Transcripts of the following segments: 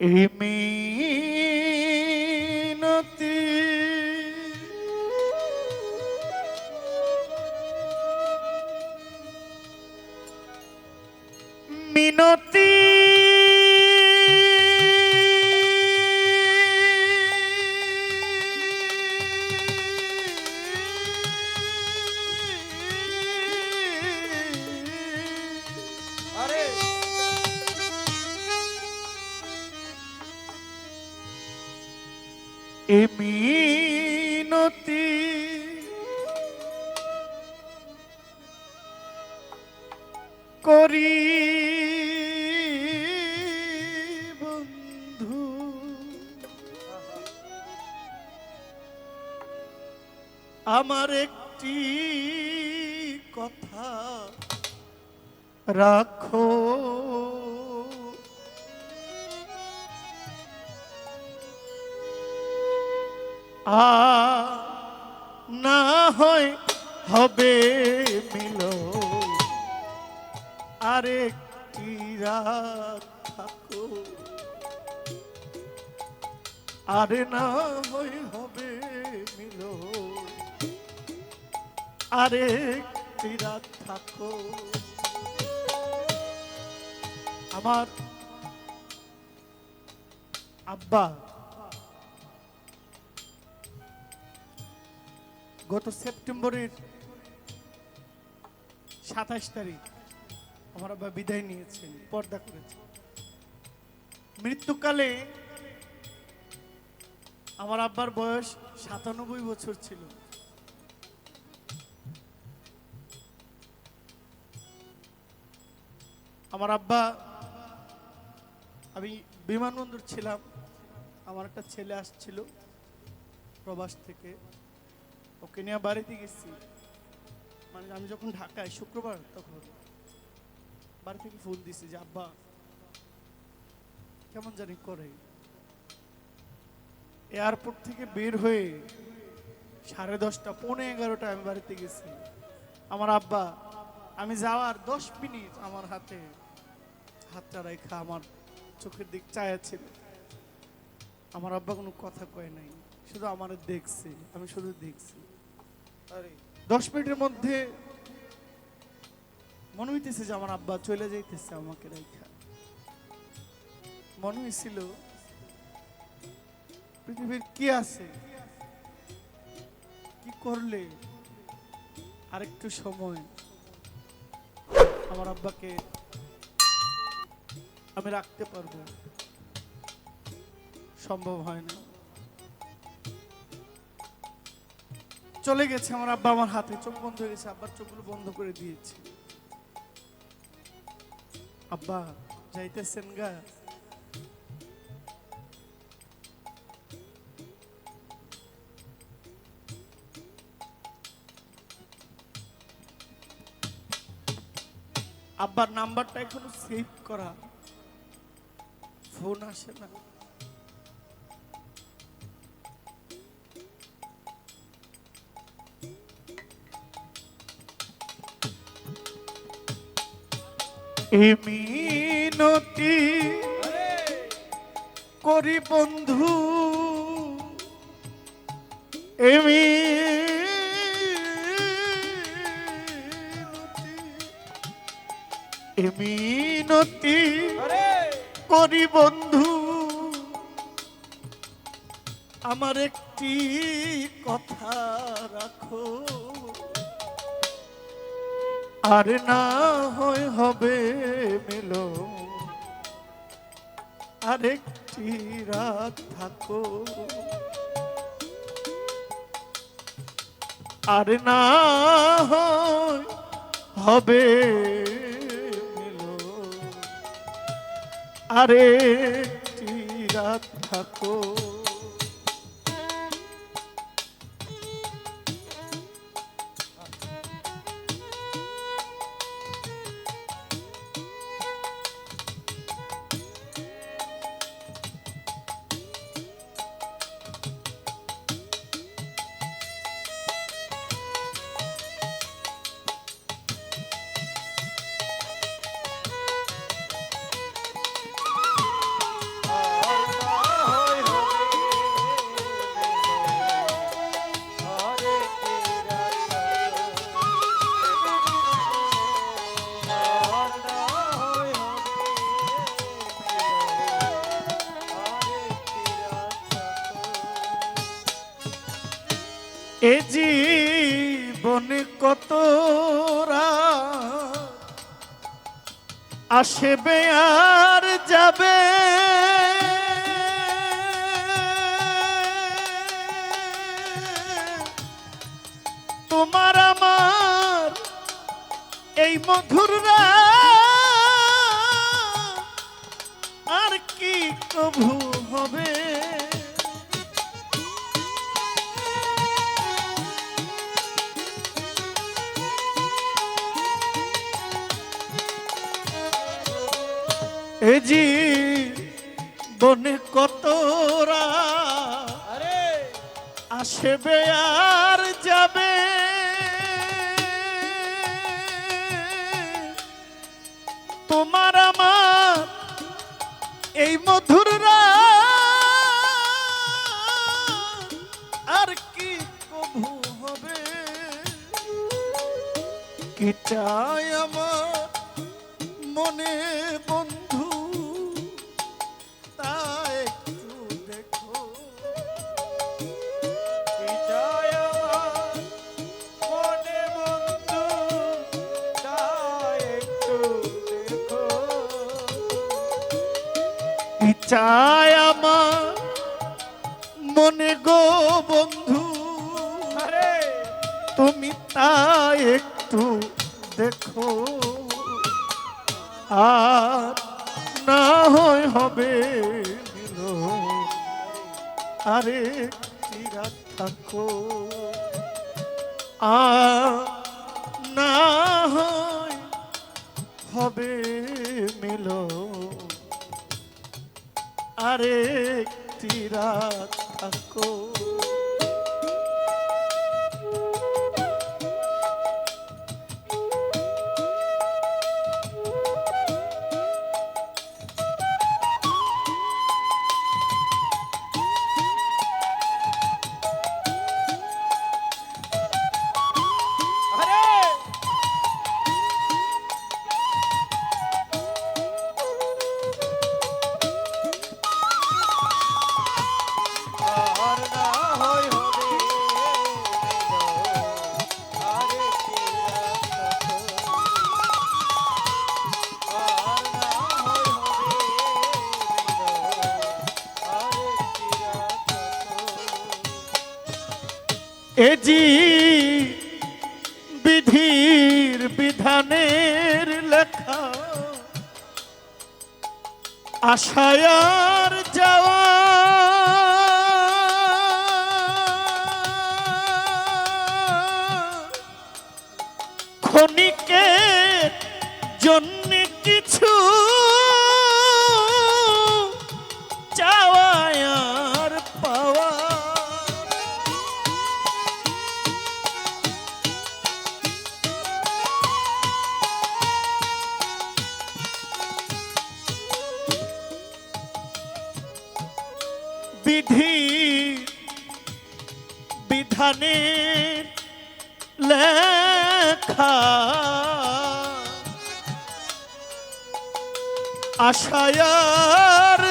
এই করি। বন্ধু। আমার একটি কথা রাখো। আ না হয় হবে আরেকটি রাত থাকো। আরে না হয় হবে মিল আরেকটি রাত থাকো। আমার আব্বা গত সেপ্টেম্বরের সাতাশ তারিখ আমার আব্বা বিদায় নিয়েছেন, পর্দা করেছেন। মৃত্যুকালে আমার আব্বার বয়স সাতানব্বই বছর ছিল। আমার আব্বা, আমি বিমানবন্দর ছিলাম, আমার একটা ছেলে আসছিল প্রবাস থেকে। ওকে নিয়ে বাড়িতে গেছি। মানে আমি যখন ঢাকায়, শুক্রবার তখন। বাড়ি থেকে ফোন দিছি যে, আব্বা, কেমন জানি করে? এয়ারপোর্ট থেকে বের হয়ে সাড়ে দশটা, পৌনে এগারোটা আমি বাড়িতে গেছি। আমার আব্বা, আমি যাওয়ার দশ মিনিট আমার হাতে হাতটা রেখা আমার চোখের দিক চায়া ছিল। আমার আব্বা কোনো কথা কয় নাই, শুধু আমার দেখছে, আমি শুধু দেখছি। আরে, দশ মিনিটের মধ্যে মনে হইতেছে যে আমার আব্বা চলে যাইতেছে আমাকে রেখা। মনে হয়েছিল পৃথিবীর কি আছে? কি করলে আরেকটু সময় আমার আব্বাকে আমি রাখতে পারব? সম্ভব হয় না। চলে গেছে আমার আব্বা আমার হাতে, চোখ বন্ধ হয়ে গেছে, আব্বার চোখগুলো বন্ধ করে দিয়েছে। আব্বা যাইতেছেন গা আব্বার নাম্বারটা এখনও সেভ করা ফোন আসে না মিনতি করি বন্ধু এমি মিনতি এ মিনতি আরে করি বন্ধু। আমার একটি কথা রাখো। আর না হয় হবে মেলো। আরেকটি রাত থাকো। আর না হয় হবে মেলো। আরেকটি রাত থাকো। এ জীবনে কত আসবে আর যাবে। তোমার আমার এই মধুর রাত। আর কি কভু হবে? এ জি বনে কত রাত আরে। আসবে আর যাবে। তোমার আমার এই মধুররা আর কি কভু হবে? কি চাই আমার মনে চায় আমার মনে গো বন্ধু। তুমি তা একটু দেখো। আর না হয় হবে মিলন। আরে চিরা থাকো। আর না হয় হবে মিল আরে রাত থাকো। এ জি বিধির বিধানের লেখা। আশায়ার যাওয়া। ক্ষণিকের জন্য বিধি বিধানে লেখা। আশায়ার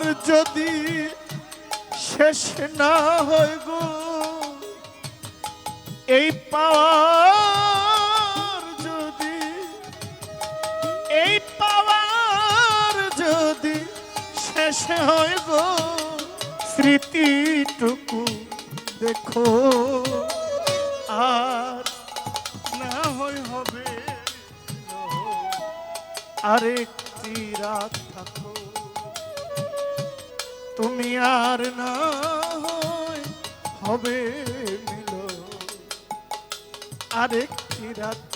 পাওয়ার যদি শেষ না হয় গো, এই পাওয়ার যদি, এই পাওয়ার যদি শেষ হয় গো, স্মৃতিটুকু দেখো, আর না হয় হবে, আরেকটি রাত থাকো। তুমি আর না হবে মিল আরেকটি রাত